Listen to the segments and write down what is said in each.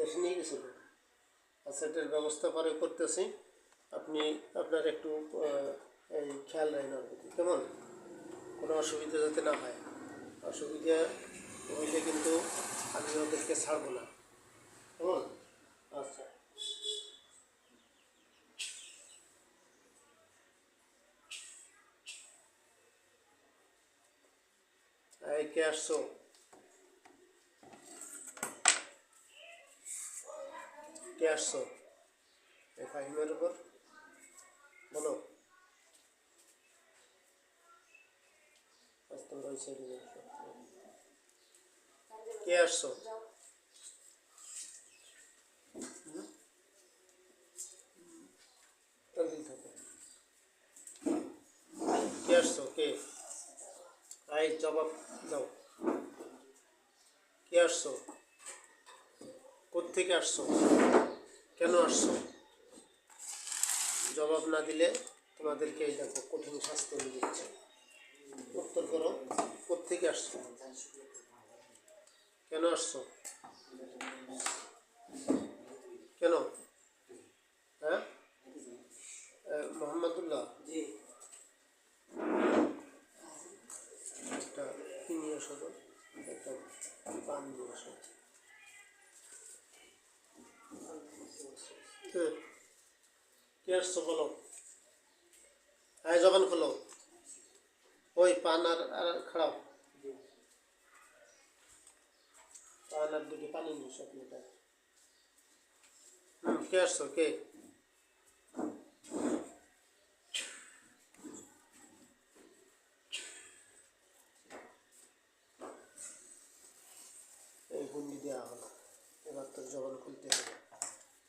দেশে নিয়ে গেছিল এটার ব্যবস্থা পরে করতেছি। আপনি আপনার একটু এই খেয়াল রাখেন ওর প্রতি কেমন? কোনো অসুবিধা যাতে না হয়। অসুবিধা হইলে কিন্তু আমি ওদেরকে ছাড়বো না। কেমন? আচ্ছা। এই কে আসছো? কে আসছো? এই ফাহিমের উপর? বলো। কে? কে কে? আই জবাব কে আসছো? কোত্থেকে আসছো? কেন আসছো? জবাব না দিলে তোমাদেরকে এই দেখো কঠিন শাস্তি দিচ্ছে। উত্তর করো কোথেকে আসছো? কেন আসছো? কেন? হ্যাঁ? মোহাম্মদুল্লাহ জি একটা কি নিয়ে আসো তো? একটা পান নিয়ে আসো কে? কে আসছো বলো হ্যাঁ জবান খোলো। ওই পান আর আর খাড়াও। পান আর দুটি পানি নিয়ে সব কে আসছো? কে এই গুন্ডি দেওয়া হলো এবার তোর জবান খুলতে হবে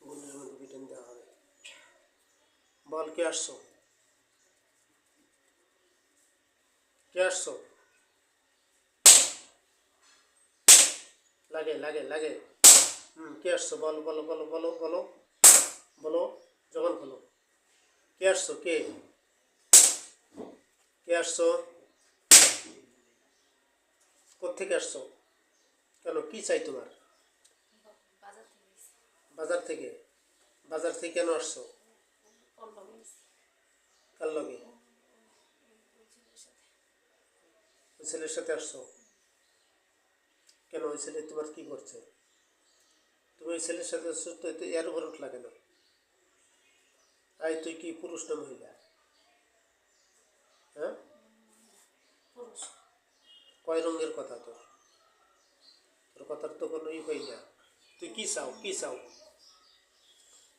গুন্ডির মধ্যে বিটেন দেওয়া হবে বল কে আসছো? কে আসছো? লাগে লাগে লাগে। হুম কে আসছো? বল বলো বলো বলো বলো। বলো জবান খোলো। কে আসছো? কে? কে আসছো? কোথেকে আসছো? কেন কি চাই তোমার? বাজার থেকে বাজার থেকে? কেন আসছো? কার লগে। ওই ছেলের সাথে আসছো? কেন ওই ছেলে তোমার কি করছে? তুমি ওই ছেলের সাথে আসছো তো তো এর উপর উঠলা কেন? আই তুই কি পুরুষ না মহিলা? হ্যাঁ? কয় রঙের কথা তোর? তোর কথার তো কোনো ই পাই না। তুই কি চাও? কি চাও?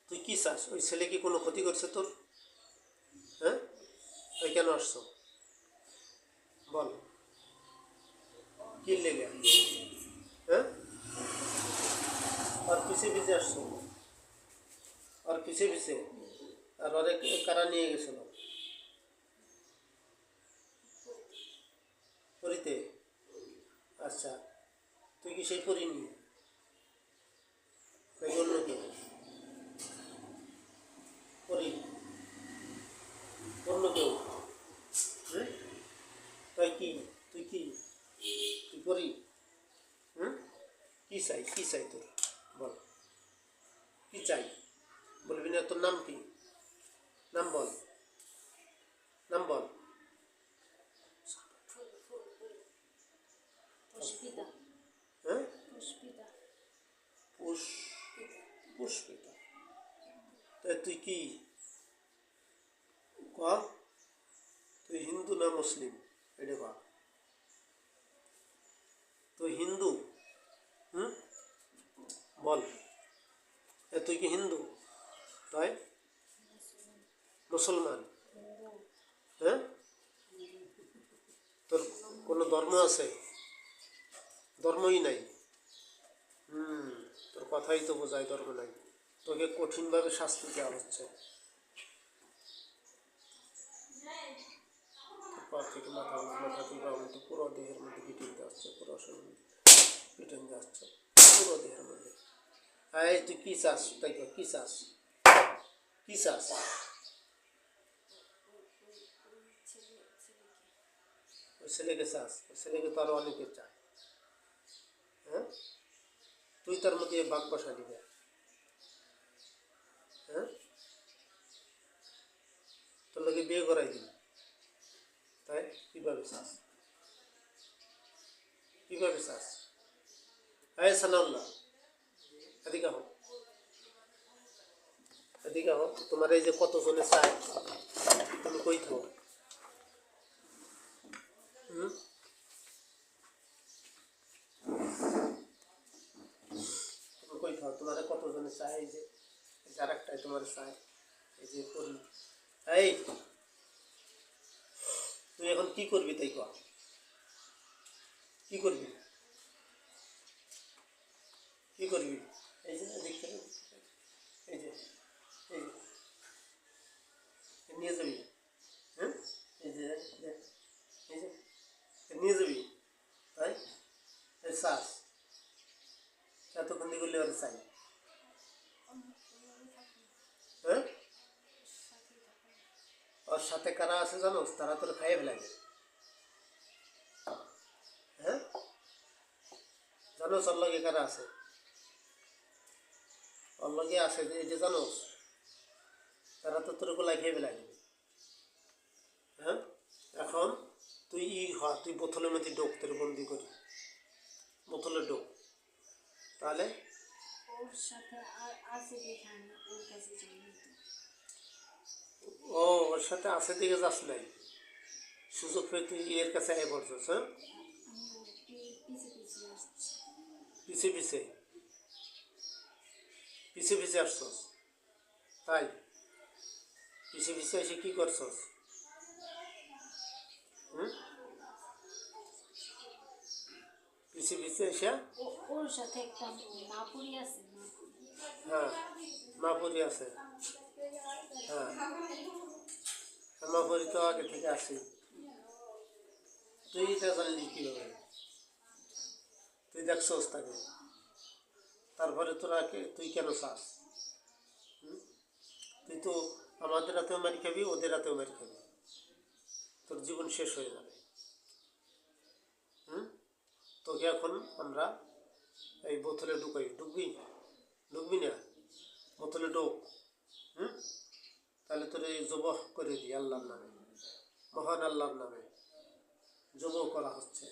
তুই কি চাস? ওই ছেলে কি কোনো ক্ষতি করছে তোর? হ্যাঁ ওই কেন আসছো? বল। কি লেগে? হ্যাঁ? আর পিছে পিছে আসছো? আর পিছে পিছে আর অনেক কারা নিয়ে গেছিল? পরিতে? আচ্ছা তুই কি সেই পড়িনি নাকি অন্য কেউ পড়ি অন্য কেউ হুম তাই কি তুই কি তুই পড়ি হুম কি চাই কি চাই তোর বল কি চাই। বলবি না তোর নাম কি? নাম বল। নাম বল। পুষ্পিতা। হ্যাঁ? পুষ্পিতা। পুষ পুষ্পিতা। তা তুই কি? ক? তুই হিন্দু না মুসলিম? এটা ক তুই হিন্দু হুম বল এ তুই কি হিন্দু তাই মুসলমান। হ্যাঁ? তোর কোনো ধর্ম আছে? ধর্মই নাই। হুম, তোর কথাই তো বোঝায় ধর্ম নাই। তোকে কঠিনভাবে শাস্তি দেওয়া হচ্ছে। কি চাস? তাই কি চাস? কি চাস ছেলে ছেলেকে ওই ছেলেকে চাস ছেলেকে তো আরও অনেকে চায়। হ্যাঁ? তুই তার মধ্যে বাঘ বসা দিবে। হ্যাঁ? তোর লোকে বিয়ে করাই দিবি। তাই? কীভাবে চাস? কীভাবে চাস? হ্যাঁ সানাউল্লাহ এদিকে হোক এদিকে হোক তোমার এই যে কতজনে চায়, তুমি কই থাকো তুমি কই থাকো তোমার কতজনে চায় এই যে এই যে আরেকটাই তোমার চায় এই যে করি। এই, তুই এখন কি করবি তাই কর। কি করবি? কি করবি? এই যে দেখতে এই যে এই যে এ নিয়ে যাবি হ্যাঁ এই যে দেখ, দেখ, এই যে এ নিয়ে যাবি তাই এই শ্বাস চাই হ্যাঁ? ওর সাথে কারা আছে জানো? তারা তোর খাইয়ে ফেলাই হ্যাঁ? জানো ওর লগে কারা আছে? ওর লগে আছে যে যে জানো? তারা তো তোর গোলাই খেয়ে ফেলাই হ্যাঁ? এখন তুই ই হ, তুই বোতলের মধ্যে ডোক, তোর বন্দি করি। বোতলে ডোক। তাহলে ওর সাথে আছে দেখে ওর কাছে যাই ও ওর সাথে আছে দিকে যাস নাই? সুযোগ পেয়ে তুই এর কাছে আয় পড়ছিস হ্যাঁ? আমি ওর পি- পিছে পিছে আসছি। পিছে পিছে? পিছে পিছে আসছস? তাই? পিছে পিছে এসে কি করছস? হুম? পিছে পিছে এসে ও ওর সাথে একটা মাপুরি আছে হ্যাঁ মাপুরি আছে। হ্যাঁ। মাপুরি তো আগে থেকে আছে। তুই এটা জানলি কীভাবে? তুই দেখছস তাকে তারপরে তোরা তুই কেন চাস? হুম? তুই তো আমাদের হাতেও মারি খাবি ওদের হাতেও মারি খাবি। তোর জীবন শেষ হয়ে যাবে হুম তোকে এখন আমরা এই বোতলে ঢুকাই। ঢুকবি? ঢুকবি না? বোতলে ঢোক। হুম? তাহলে তোর এই জবহ করে দিই আল্লাহর নামে। মহান আল্লাহর নামে। জব করা হচ্ছে।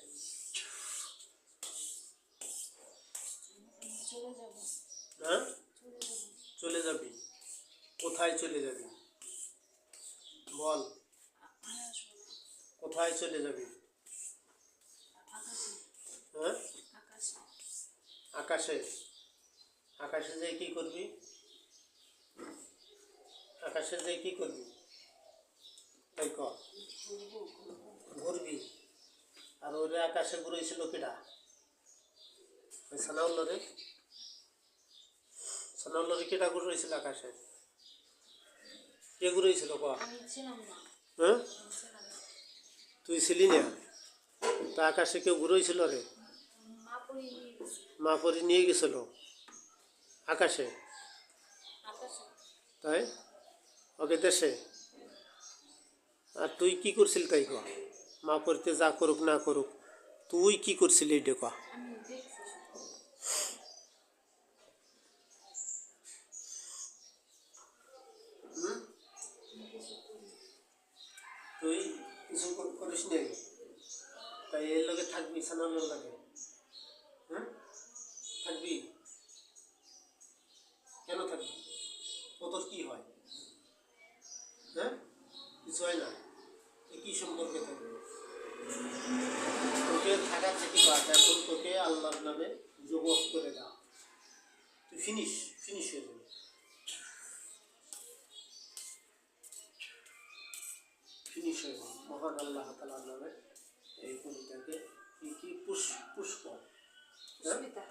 চলে হ্যাঁ? চলে যাবি। কোথায় চলে যাবি? বল। কোথায় চলে যাবি? হ্যাঁ? আকাশে। আকাশে যেয়ে কি করবি? আকাশে যেয়ে কি করবি? তাই ক। ঘুরবো। আর ওরে আকাশে ঘুরেছিল কিডা? ওই সানাউল্ল রে সানাউল্ল রে কিডা ঘুরেছিল আকাশে? কে ঘুরেছিল ক? হ্যাঁ? তুই ছিলি না। তা আকাশে কেউ ঘুরেছিল রে? মা পরি নিয়ে গেছিল আকাশে। তাই? ওকে দেশে। আর তুই কি করছিল তাই ক? মা পরিতে যা করুক না করুক তুই কি করছিলি এটা ক? তুই কিছু কর- করিস নি তাই এর লগে থাকবি সানানোর লাগে। থাকবি? কেন থাকবি? ও কি হয়? হ্যাঁ? কিছু হয় না? তুই কি সম্পর্কে থাকবি? তোকে থাকার থেকে বাদ এখন তোকে আল্লাহর নামে যুবক করে দাও। তুই ফিনিশ ফিনিশ হয়ে যাবে। ফিনিশ হয়ে যাবে। মহান আল্লাহ তালার নামে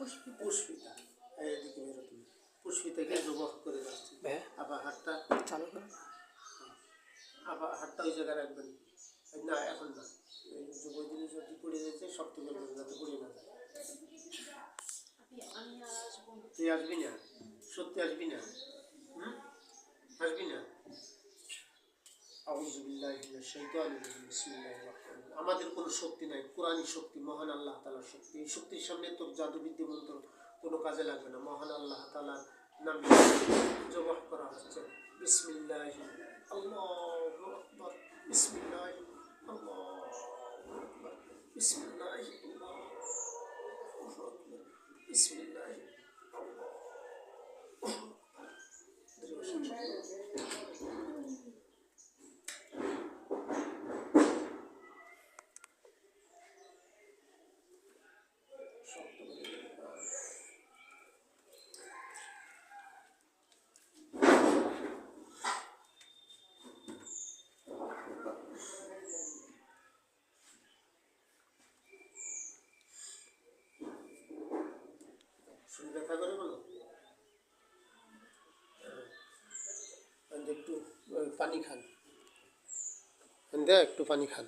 পুষ্পিতা। এদিকে বেরো তুমি। পুষ্পিতাকে যুবক করে যাচ্ছি। আবার হাতটা চালু করুন আবার হাতটা ওই জায়গায় রাখবেন। না এখন না। এই যুবক জিনিস যদি পড়ে যাচ্ছে শক্ত করবেন যাতে পড়ে না যায়। তুই আসবি না? সত্যি আসবি না? হুম? আসবি না? আমাদের কোনো শক্তি নাই, কোরআনই শক্তি, মহান আল্লাহ তালার শক্তি। এই শক্তির সামনে তোর জাদুবিদ্যা মন্ত্র কোনো কাজে লাগবে না। মহান আল্লাহ তালার নাম জবাহ করা হচ্ছে। বিসমিল্লাহ, আল্লাহ বিসমিল্লাহ, আল্লাহ একটু পানি খান। দেখ একটু পানি খান।